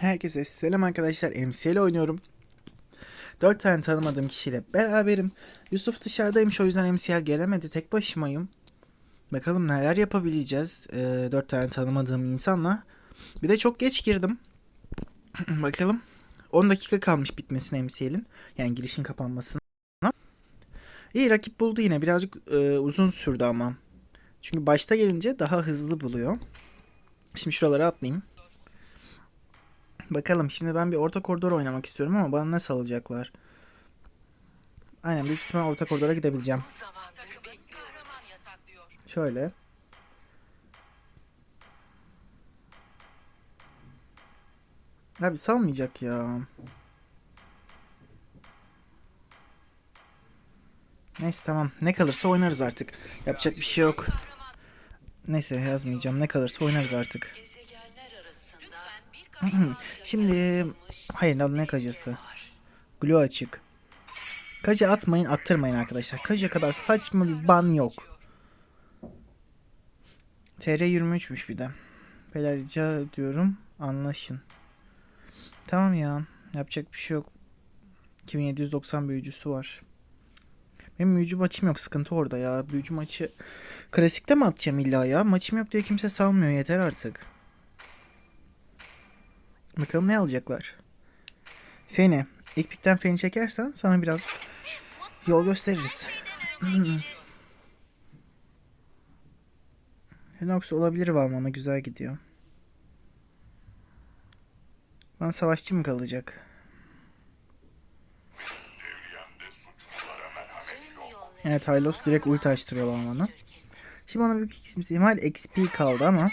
Herkese selam arkadaşlar. MCL oynuyorum. 4 tane tanımadığım kişiyle beraberim. Yusuf dışarıdaymış o yüzden MCL gelemedi. Tek başımayım. Bakalım neler yapabileceğiz. Ee, 4 tane tanımadığım insanla. Bir de çok geç girdim. Bakalım. 10 dakika kalmış bitmesine MCL'in. Yani girişin kapanmasına. İyi rakip buldu yine. Birazcık e, uzun sürdü ama. Çünkü başta gelince daha hızlı buluyor. Şimdi şuralara atlayayım. Bakalım şimdi ben bir orta koridor oynamak istiyorum ama bana nasıl alacaklar? Aynen büyük ihtimal orta koridora gidebileceğim. Şöyle. Abi salmayacak ya. Neyse tamam. Ne kalırsa oynarız artık. Yapacak bir şey yok. Neyse yazmayacağım. Ne kalırsa oynarız artık. Gezegenler arasında lütfen bir Hı kahraman hı. Şimdi hayır lan ne kacısı? Glue açık. Kacı atmayın attırmayın arkadaşlar. Kacı kadar saçma bir ban yok. TR 23'müş bir de. Beyler rica ediyorum anlaşın. Tamam ya yapacak bir şey yok. 2790 büyücüsü var. Benim büyücü maçım yok sıkıntı orada ya. Büyücü maçı klasikte mi atacağım illa ya? Maçım yok diye kimse salmıyor yeter artık. Bakalım ne alacaklar. Feni. İlk pikten feni çekersen sana biraz yol gösteririz. Henox olabilir Valmana güzel gidiyor. Bana savaşçı mı kalacak? Evet Hylos direkt ulti açtırıyor Valmana. Şimdi bana büyük ihtimal XP kaldı ama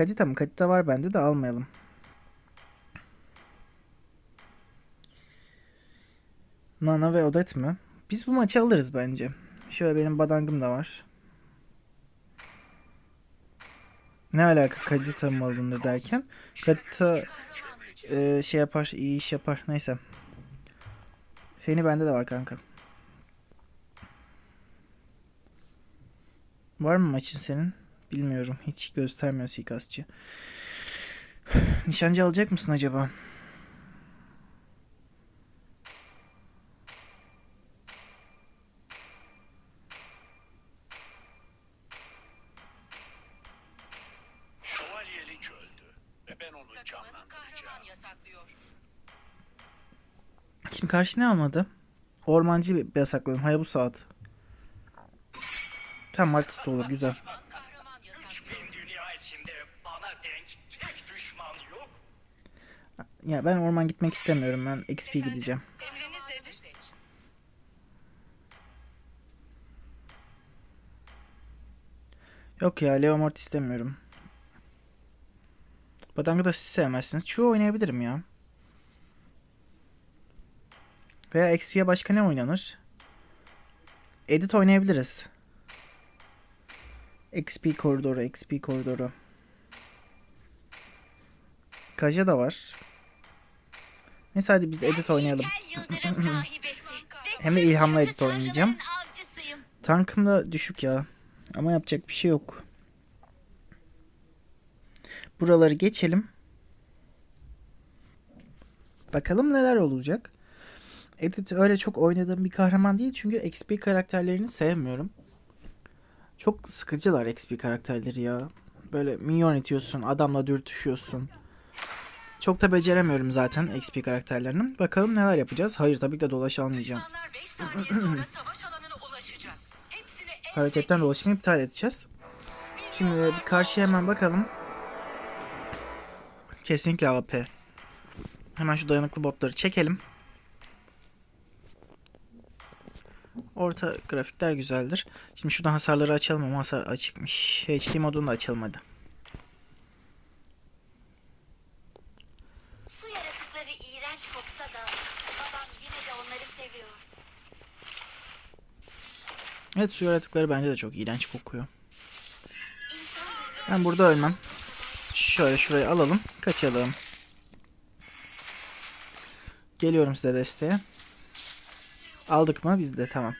Kadita mı? Kadita var bende de almayalım. Nana ve Odet mi? Biz bu maçı alırız bence. Şöyle benim badangım da var. Ne alaka Kadita mı alınır derken? Kadita e, şey yapar, iyi iş yapar. Neyse. Feni bende de var kanka. Var mı maçın senin? Bilmiyorum. Hiç göstermiyor suikastçı. Nişancı alacak mısın acaba? Şövalye Link öldü ve ben onu takımın canlandıracağım. kahraman yasaklıyor. Şimdi karşı ne almadı? Ormancı bir yasakladım. Hayabusa at. Tamam Martis de olur. Güzel. Ya ben orman gitmek istemiyorum. Ben XP gideceğim. Yok ya Leomort istemiyorum. Badang'ı da siz sevmezsiniz. Çoğu oynayabilirim ya. Veya XP'ye başka ne oynanır? Edit oynayabiliriz. XP koridoru, XP koridoru. Kaja da var. Neyse hadi biz edit oynayalım. Hem de ilhamla edit oynayacağım. Tankım da düşük ya. Ama yapacak bir şey yok. Buraları geçelim. Bakalım neler olacak. Edit öyle çok oynadığım bir kahraman değil çünkü XP karakterlerini sevmiyorum. Çok sıkıcılar XP karakterleri ya. Böyle minyon itiyorsun, adamla dürtüşüyorsun. Çok da beceremiyorum zaten XP karakterlerini. Bakalım neler yapacağız. Hayır tabii ki de dolaş almayacağım. Düşmanlar 5 saniye sonra savaş alanına ulaşacak. Hepsini en Hareketten dolaşımı iptal edeceğiz. Şimdi bir karşıya hemen bakalım. Kesinlikle AWP. Hemen şu dayanıklı botları çekelim. Orta grafikler güzeldir. Şimdi şuradan hasarları açalım ama hasar açıkmış. HD modunu da açalım hadi. Su yaratıkları iğrenç koksa da babam yine de onları seviyor. Evet su yaratıkları bence de çok iğrenç kokuyor. Ben burada ölmem. Şöyle şurayı alalım. Kaçalım. Geliyorum size desteğe. Aldık mı? Biz de tamam.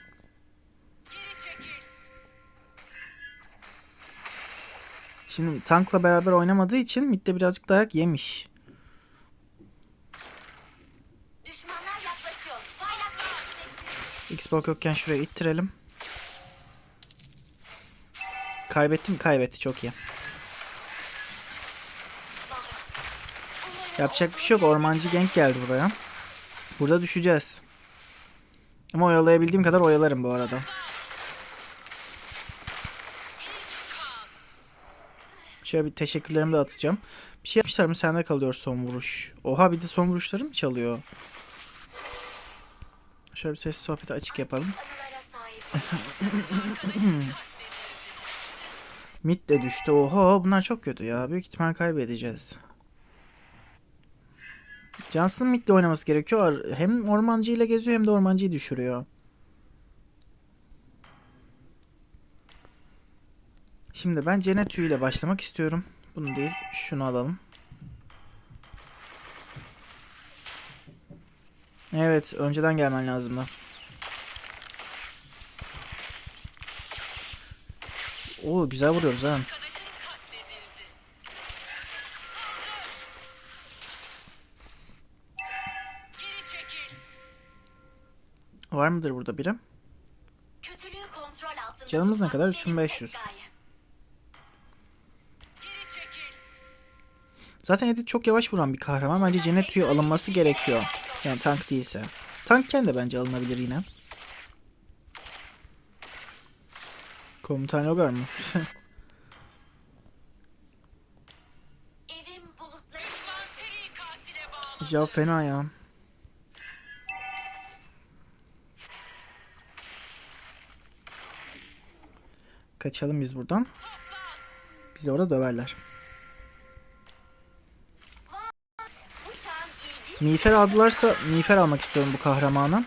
Şimdi tankla beraber oynamadığı için midde birazcık dayak yemiş. Xbox yokken şuraya ittirelim. Kaybettim kaybetti çok iyi. Yapacak bir şey yok. Ormancı genk geldi buraya. Burada düşeceğiz. Ama oyalayabildiğim kadar oyalarım bu arada. Şöyle bir teşekkürlerimi de atacağım. Bir şey yapmışlar mı sende kalıyor son vuruş. Oha bir de son vuruşları mı çalıyor? Şöyle bir ses sohbeti açık yapalım. Mid de düştü. Oho bunlar çok kötü ya. Büyük ihtimal kaybedeceğiz. Johnson'ın midle oynaması gerekiyor. Hem ormancı ile geziyor hem de ormancıyı düşürüyor. Şimdi ben cennet ile başlamak istiyorum. Bunu değil. Şunu alalım. Evet. Önceden gelmen lazımdı. Oo güzel vuruyoruz ha. Var mıdır burada biri? Canımız ne kadar? benim 3500. tek gayem. Geri çekil. Zaten Edith çok yavaş vuran bir kahraman. Bence cennet tüyü alınması gerekiyor. Yani tank değilse. Tankken de bence alınabilir yine. Komutan Logar mı? Jav fena ya. Kaçalım biz buradan. Bizi orada döverler. Miğfer aldılarsa miğfer almak istiyorum bu kahramana.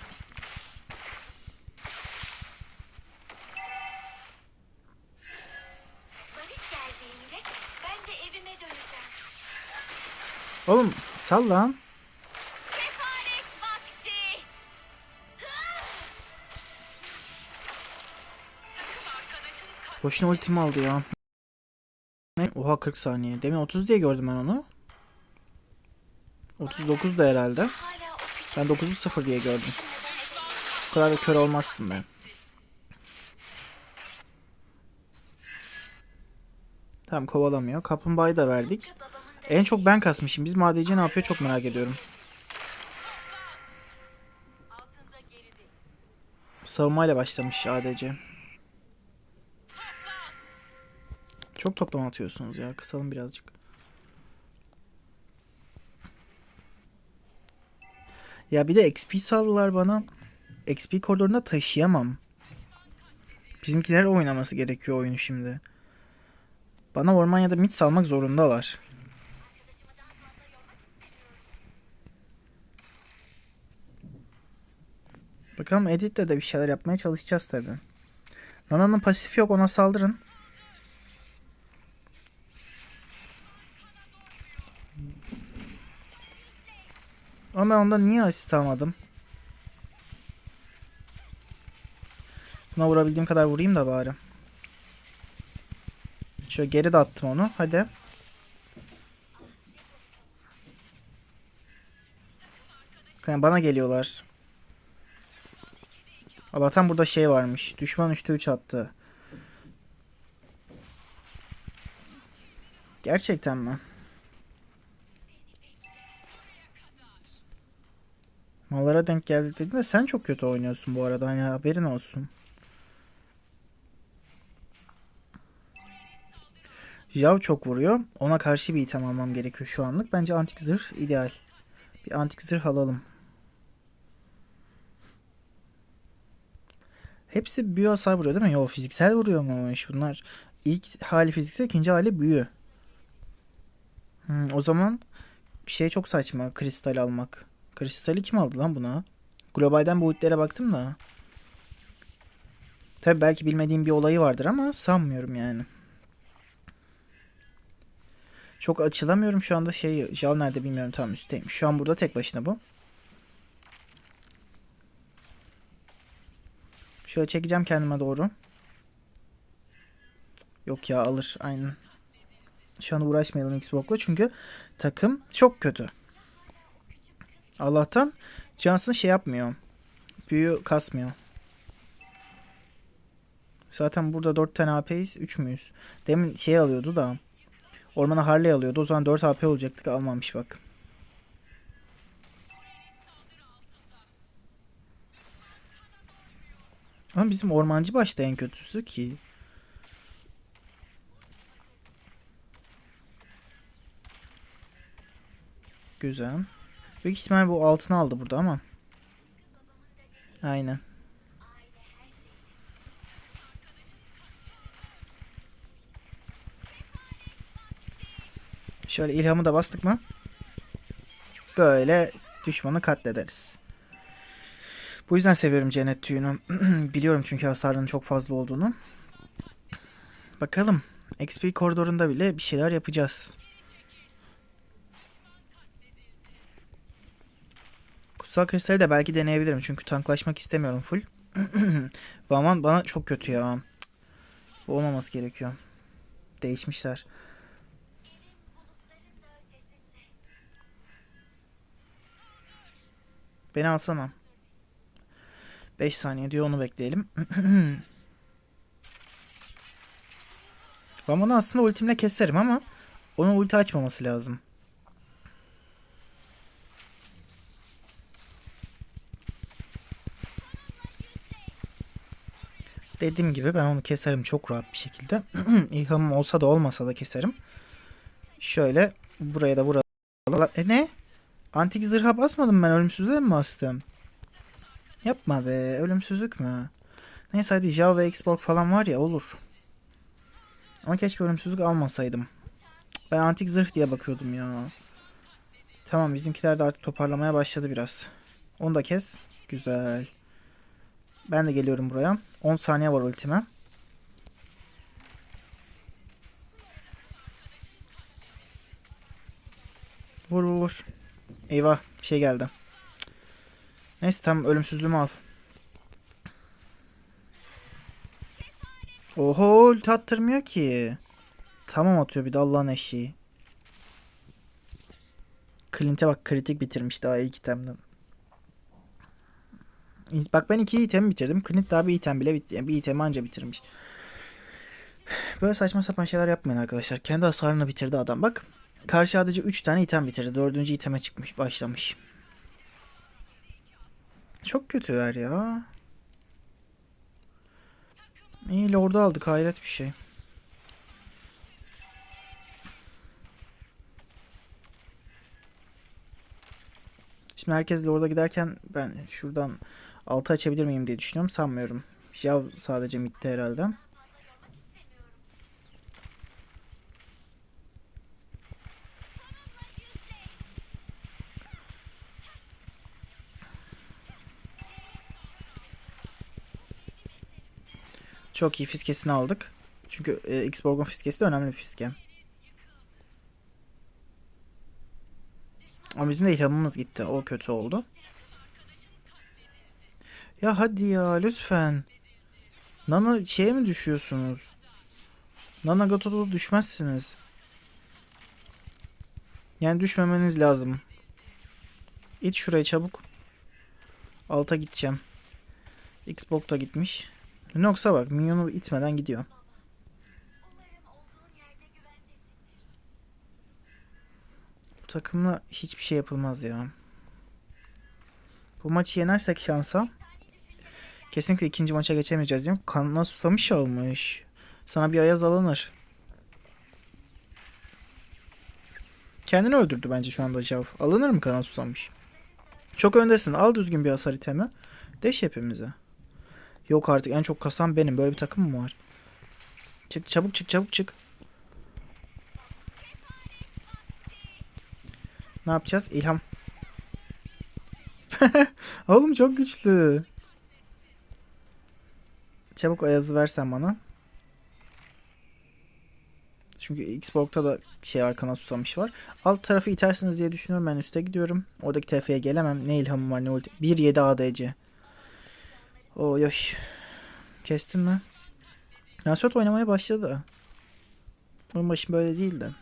Sal lan. Boşuna ultimi aldı ya. Oha 40 saniye. Demin 30 diye gördüm ben onu. 39 da herhalde. Ben 9'u 0 diye gördüm. Bu kadar da kör olmazsın be. Tamam kovalamıyor. Kaplumbağayı da verdik. En çok ben kasmışım. Biz madeci ne yapıyor çok merak ediyorum. Savunmayla başlamış ADC. Çok toplam atıyorsunuz ya. Kısalım birazcık. Ya bir de XP saldılar bana. XP koridorunda taşıyamam. Bizimkiler oynaması gerekiyor oyunu şimdi. Bana orman ya da mid salmak zorundalar. Bakalım Edit'le de bir şeyler yapmaya çalışacağız tabi. Nana'nın pasifi yok ona saldırın. Ama ben ondan niye asist almadım? Buna vurabildiğim kadar vurayım da bari. Şöyle geri de attım onu. Hadi. Yani bana geliyorlar. Allah'tan burada şey varmış. Düşman 3'te 3 attı. Gerçekten mi? Mallara denk geldik dedin de sen çok kötü oynuyorsun bu arada. Hani haberin olsun. Jav çok vuruyor. Ona karşı bir item almam gerekiyor şu anlık. Bence antik zırh ideal. Bir antik zırh alalım. Hepsi büyü hasar vuruyor değil mi? Yo fiziksel vuruyor mu iş bunlar? İlk hali fiziksel, ikinci hali büyü. Hmm, o zaman şey çok saçma kristal almak. Kristali kim aldı lan buna? Globalden boyutlara baktım da. Tabi belki bilmediğim bir olayı vardır ama sanmıyorum yani. Çok açılamıyorum şu anda şey Jal nerede bilmiyorum tam üstteyim. Şu an burada tek başına bu. Şöyle çekeceğim kendime doğru. Yok ya alır aynen. Şu an uğraşmayalım Xbox'la çünkü takım çok kötü. Allah'tan Johnson şey yapmıyor. Büyü kasmıyor. Zaten burada 4 tane AP'yiz. 3 müyüz? Demin şey alıyordu da. Ormana Harley alıyordu. O zaman 4 AP olacaktık. Almamış bak. Ama bizim ormancı başta en kötüsü ki. Güzel. Büyük ihtimal bu altını aldı burada ama. Aynen. Şöyle ilhamı da bastık mı? Böyle düşmanı katlederiz. Bu yüzden seviyorum cennet tüyünü. Biliyorum çünkü hasarının çok fazla olduğunu. Bakalım. XP koridorunda bile bir şeyler yapacağız. Kutsal kristali de belki deneyebilirim. Çünkü tanklaşmak istemiyorum full. Vaman bana çok kötü ya. Bu olmaması gerekiyor. Değişmişler. Beni alsana. 5 saniye diyor onu bekleyelim. Vaman'ı aslında ultimle keserim ama onun ulti açmaması lazım. Dediğim gibi ben onu keserim çok rahat bir şekilde. İlhamım olsa da olmasa da keserim. Şöyle buraya da vuralım. E ne? Antik zırha basmadım ben ölümsüzlüğe mi bastım? Yapma be ölümsüzlük mü? Neyse hadi Java ve Xbox falan var ya olur. Ama keşke ölümsüzlük almasaydım. Ben antik zırh diye bakıyordum ya. Tamam bizimkiler de artık toparlamaya başladı biraz. Onu da kes. Güzel. Ben de geliyorum buraya. 10 saniye var ultime. Vur vur vur. Eyvah bir şey geldi. Neyse tamam ölümsüzlüğümü al. Oho ulti attırmıyor ki. Tamam atıyor bir de Allah'ın eşeği. Clint'e bak kritik bitirmiş daha ilk itemden. Bak ben iki item bitirdim. Clint daha bir item bile bitti. Yani bir item anca bitirmiş. Böyle saçma sapan şeyler yapmayın arkadaşlar. Kendi hasarını bitirdi adam. Bak karşı sadece 3 tane item bitirdi. Dördüncü iteme çıkmış. Başlamış. Çok kötüler ya. İyi Lord'u aldık. Hayret bir şey. Şimdi herkes Lord'a giderken ben şuradan altı açabilir miyim diye düşünüyorum. Sanmıyorum. Jav sadece midde herhalde. Çok iyi fiskesini aldık. Çünkü e, Xborg'un fiskesi de önemli bir fiske. Ama bizim de ilhamımız gitti. O kötü oldu. Ya hadi ya lütfen. Nana şeye mi düşüyorsunuz? Nana Gato'da düşmezsiniz. Yani düşmemeniz lazım. İt şuraya çabuk. Alta gideceğim. Xbox da gitmiş. Nox'a bak minyonu itmeden gidiyor. Bu takımla hiçbir şey yapılmaz ya. Bu maçı yenersek şansa kesinlikle ikinci maça geçemeyeceğiz diyeyim. Kanına susamış almış. Sana bir ayaz alınır. Kendini öldürdü bence şu anda Jav. Alınır mı kana susamış? Çok öndesin. Al düzgün bir hasar itemi. Deş hepimize. Yok artık en çok kasan benim. Böyle bir takım mı var? Çık çabuk çık çabuk çık. Ne yapacağız? İlham. Oğlum çok güçlü. Çabuk Ayaz'ı versen bana. Çünkü Xbox'ta da şey arkana susamış var. Alt tarafı itersiniz diye düşünüyorum. Ben üste gidiyorum. Oradaki TF'ye gelemem. Ne ilhamım var ne ulti. 1-7 ADC. Oy oy. Kestin mi? Nasot oynamaya başladı. Bunun başı böyle değildi.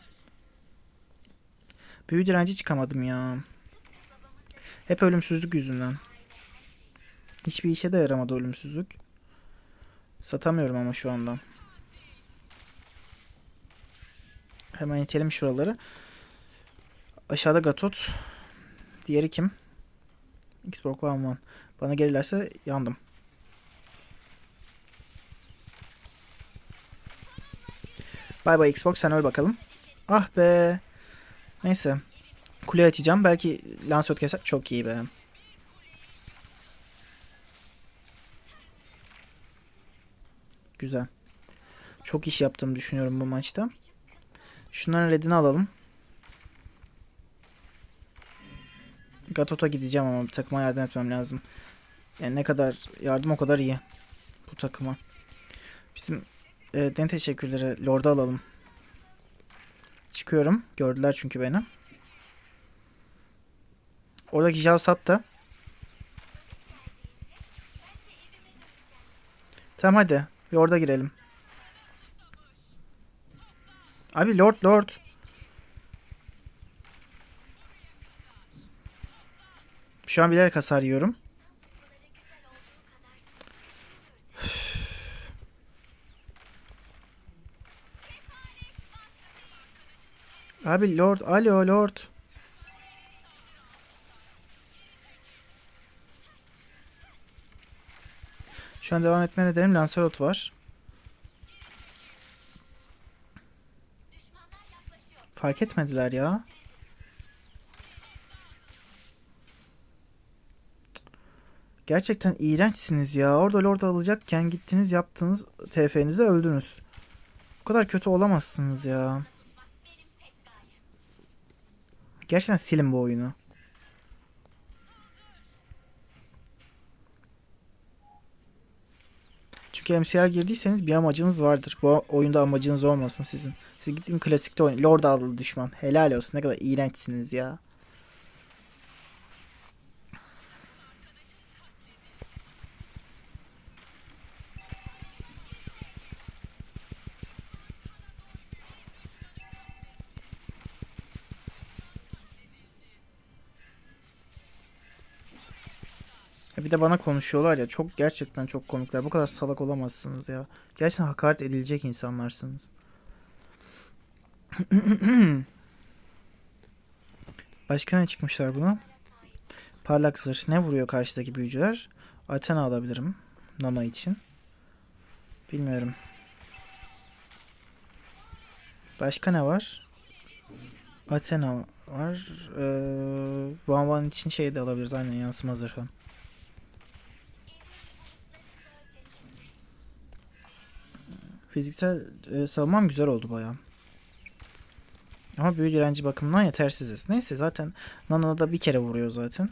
Büyü direnci çıkamadım ya. Hep ölümsüzlük yüzünden. Hiçbir işe de yaramadı ölümsüzlük. Satamıyorum ama şu anda. Hemen itelim şuraları. Aşağıda Gatot. Diğeri kim? Xbox One One. Bana gelirlerse yandım. Bay bay Xbox sen öl bakalım. Ah be. Neyse. Kule açacağım. Belki Lancelot keser. Çok iyi be. Güzel. Çok iş yaptığımı düşünüyorum bu maçta. Şunların redini alalım. Gatot'a gideceğim ama takıma yardım etmem lazım. Yani ne kadar yardım o kadar iyi. Bu takıma. Bizim den teşekkürleri Lord'u alalım. Çıkıyorum. Gördüler çünkü beni. Oradaki Javsat da. Tamam hadi. Lord'a girelim. Abi Lord Lord. Şu an bilerek hasar yiyorum. Abi Lord, alo Lord. Şu an devam etme nedenim Lancelot var. Fark etmediler ya. Gerçekten iğrençsiniz ya. Orada Lord alacakken gittiniz yaptınız TF'nizi öldünüz. Bu kadar kötü olamazsınız ya. Gerçekten silin bu oyunu. Çünkü MCL girdiyseniz bir amacınız vardır. Bu oyunda amacınız olmasın sizin. Siz gidin klasikte oynayın. Lord aldı düşman. Helal olsun. Ne kadar iğrençsiniz ya. Bana konuşuyorlar ya çok gerçekten çok komikler. Bu kadar salak olamazsınız ya. Gerçekten hakaret edilecek insanlarsınız. Başka ne çıkmışlar buna? Parlak zırh. Ne vuruyor karşıdaki büyücüler? Athena alabilirim. Nana için. Bilmiyorum. Başka ne var? Athena var. Ee, Van Van için şey de alabiliriz. Aynen yansıma zırhı. Fiziksel e, savunmam güzel oldu baya. Ama büyü direnci bakımından yetersiziz. Neyse zaten Nana da bir kere vuruyor zaten.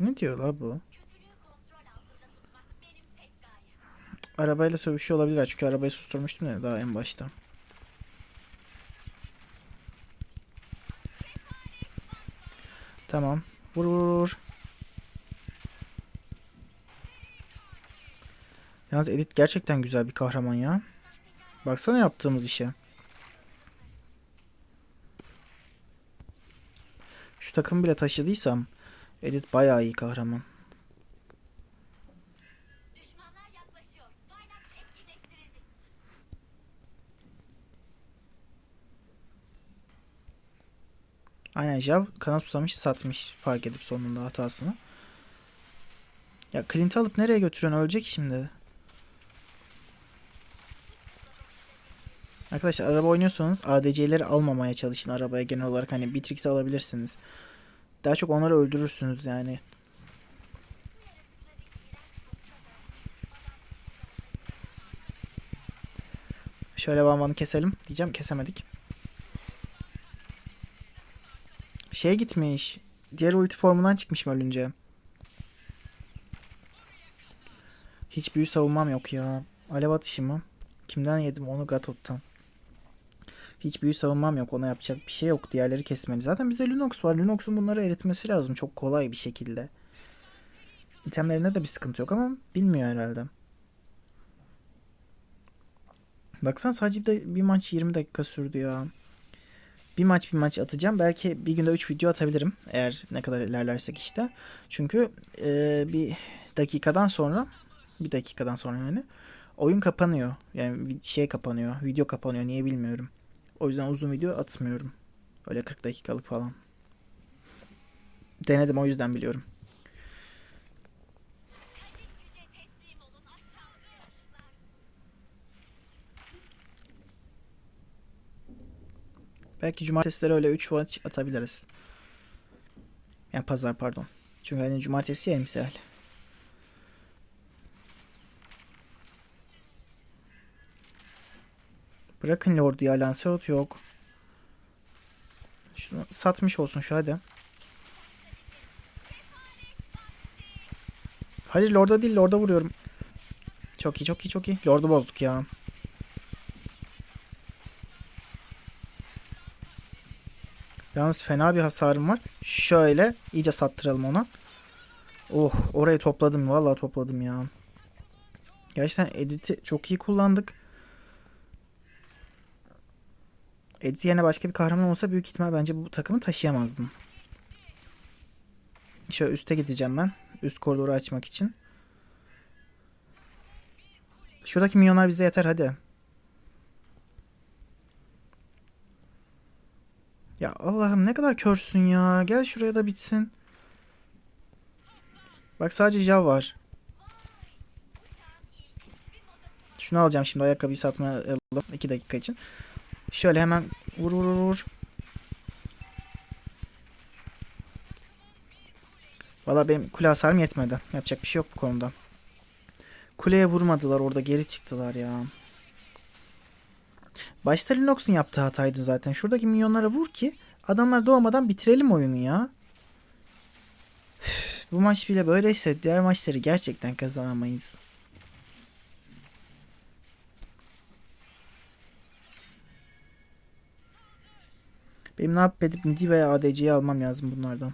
Ne diyor la bu? Arabayla sövüşüyor olabilirler çünkü arabayı susturmuştum ya daha en başta. Tamam. Vur vur vur. Yalnız Edith gerçekten güzel bir kahraman ya. Baksana yaptığımız işe. Şu takım bile taşıdıysam Edith bayağı iyi kahraman. Aynen Jav kana susamış satmış fark edip sonunda hatasını. Ya Clint'i alıp nereye götürüyorsun? Ölecek şimdi. Arkadaşlar araba oynuyorsanız ADC'leri almamaya çalışın arabaya genel olarak. Hani Bitrix'i alabilirsiniz. Daha çok onları öldürürsünüz yani. Şöyle Van Van'ı keselim. Diyeceğim kesemedik. Şeye gitmiş. Diğer ulti formundan çıkmışım ölünce. Hiç büyü savunmam yok ya. Alev atışı mı? Kimden yedim onu Gatot'tan. Hiç büyü savunmam yok. Ona yapacak bir şey yok. Diğerleri kesmeli. Zaten bizde Lunox var. Lunox'un bunları eritmesi lazım. Çok kolay bir şekilde. İtemlerinde de bir sıkıntı yok ama bilmiyor herhalde. Baksana sadece de bir maç 20 dakika sürdü ya. Bir maç bir maç atacağım. Belki bir günde 3 video atabilirim. Eğer ne kadar ilerlersek işte. Çünkü e, bir dakikadan sonra bir dakikadan sonra yani oyun kapanıyor. Yani şey kapanıyor. Video kapanıyor. Niye bilmiyorum. O yüzden uzun video atmıyorum. Öyle 40 dakikalık falan. Denedim o yüzden biliyorum. Belki cumartesileri öyle 3 maç atabiliriz. Yani pazar pardon. Çünkü hani cumartesi ya emsal. Bırakın Lord'u ya Lancelot yok. Şunu satmış olsun şu hadi. Hayır Lord'a değil Lord'a vuruyorum. Çok iyi çok iyi çok iyi. Lord'u bozduk ya. Yalnız fena bir hasarım var. Şöyle iyice sattıralım ona. Oh orayı topladım. Vallahi topladım ya. Gerçekten editi çok iyi kullandık. Edit yerine başka bir kahraman olsa büyük ihtimal bence bu takımı taşıyamazdım. Şöyle üste gideceğim ben. Üst koridoru açmak için. Şuradaki milyonlar bize yeter hadi. Ya Allah'ım ne kadar körsün ya. Gel şuraya da bitsin. Bak sadece Jav var. Şunu alacağım şimdi ayakkabıyı satmaya alalım 2 dakika için. Şöyle hemen vur vur vur. Valla benim kule hasarım yetmedi. Yapacak bir şey yok bu konuda. Kuleye vurmadılar orada geri çıktılar ya. Başta Linux'un yaptığı hataydı zaten. Şuradaki milyonlara vur ki adamlar doğmadan bitirelim oyunu ya. Bu maç bile böyleyse diğer maçları gerçekten kazanamayız. Benim ne yapıp edip Nidi veya ADC'yi almam lazım bunlardan.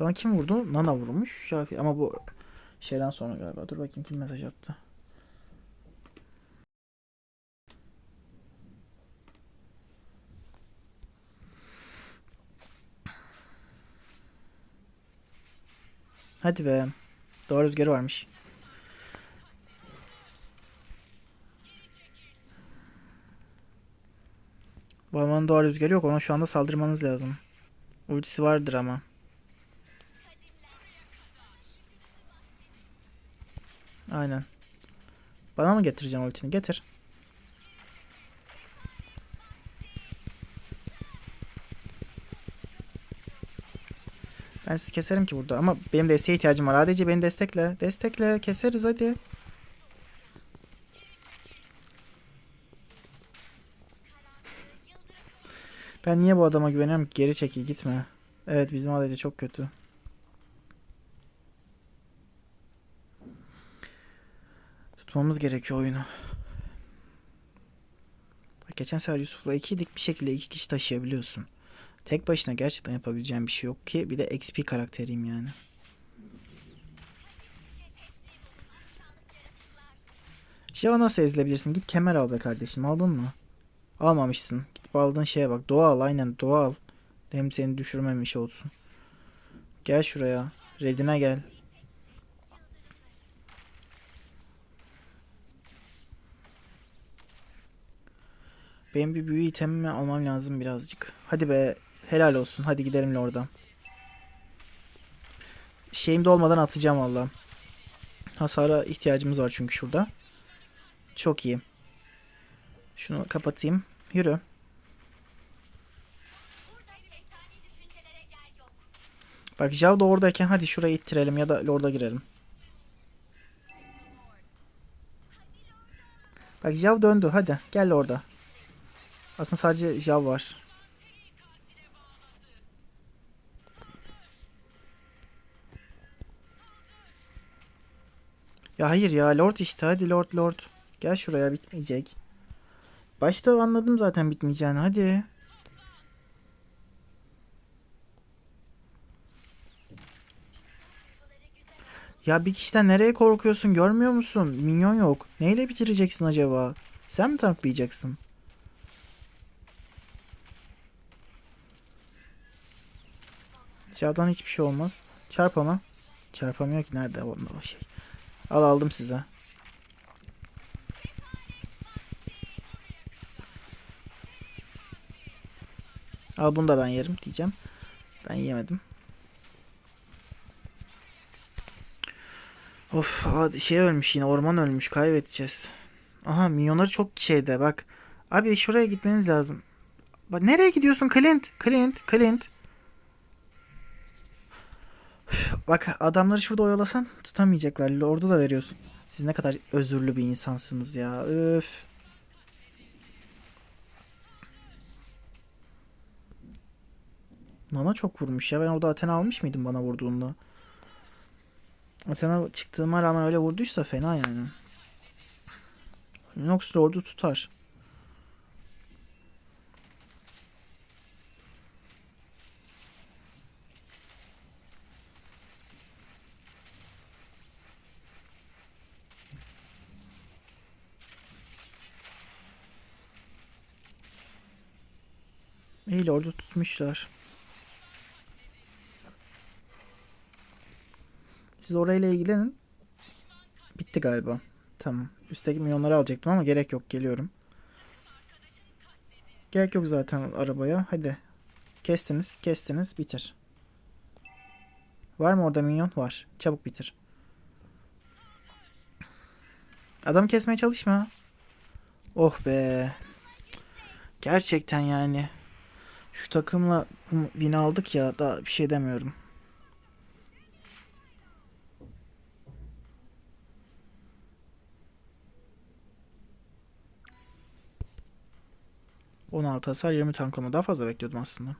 Bana kim vurdu? Nana vurmuş. Ama bu şeyden sonra galiba. Dur bakayım kim mesaj attı. Hadi be. Doğa rüzgarı varmış. Bu adamın doğa rüzgarı yok. Ona şu anda saldırmanız lazım. Ultisi vardır ama. Aynen. Bana mı getireceğim ultini? Getir. Ben sizi keserim ki burada ama benim desteğe ihtiyacım var. ADC beni destekle. Destekle. Keseriz hadi. Ben niye bu adama güveniyorum ki? Geri çekil gitme. Evet bizim ADC çok kötü. Tutmamız gerekiyor oyunu. Bak geçen sefer Yusuf'la ikiydik bir şekilde iki kişi taşıyabiliyorsun. Tek başına gerçekten yapabileceğim bir şey yok ki. Bir de XP karakteriyim yani. Java nasıl ezilebilirsin? Git kemer al be kardeşim. Aldın mı? Almamışsın. Gidip aldığın şeye bak. Doğa al aynen doğa al. Hem seni düşürmemiş olsun. Gel şuraya. Redine gel. Benim bir büyü itemimi almam lazım birazcık. Hadi be. Helal olsun. Hadi gidelim oradan. Şeyim de olmadan atacağım valla. Hasara ihtiyacımız var çünkü şurada. Çok iyi. Şunu kapatayım. Yürü. Bak Jav da oradayken hadi şurayı ittirelim ya da Lord'a girelim. Bak Jav döndü. Hadi gel orada. Aslında sadece Jav var. Ya hayır ya Lord işte hadi Lord Lord. Gel şuraya bitmeyecek. Başta anladım zaten bitmeyeceğini hadi. Ya bir kişiden nereye korkuyorsun görmüyor musun? Minyon yok. Neyle bitireceksin acaba? Sen mi tanklayacaksın? Dışarıdan hiçbir şey olmaz. Çarp ona. Çarpamıyor ki nerede onda o şey. Al aldım size. Al bunu da ben yerim diyeceğim. Ben yemedim. Of şey ölmüş yine orman ölmüş kaybedeceğiz. Aha milyonları çok şeyde bak. Abi şuraya gitmeniz lazım. Bak nereye gidiyorsun Clint? Clint, Clint. Üf, Bak adamları şurada oyalasan tutamayacaklar. Lord'u da veriyorsun. Siz ne kadar özürlü bir insansınız ya. Öf. Nana çok vurmuş ya. Ben orada Athena almış mıydım bana vurduğunda? Athena çıktığıma rağmen öyle vurduysa fena yani. Nox Lord'u tutar. İyi Lord'u tutmuşlar. Siz orayla ilgilenin. Bitti galiba. Tamam. Üstteki milyonları alacaktım ama gerek yok. Geliyorum. Gerek yok zaten arabaya. Hadi. Kestiniz. Kestiniz. Bitir. Var mı orada minyon? Var. Çabuk bitir. Adamı kesmeye çalışma. Oh be. Gerçekten yani. Şu takımla win aldık ya. Daha bir şey demiyorum. 16 hasar 20 tanklama daha fazla bekliyordum aslında.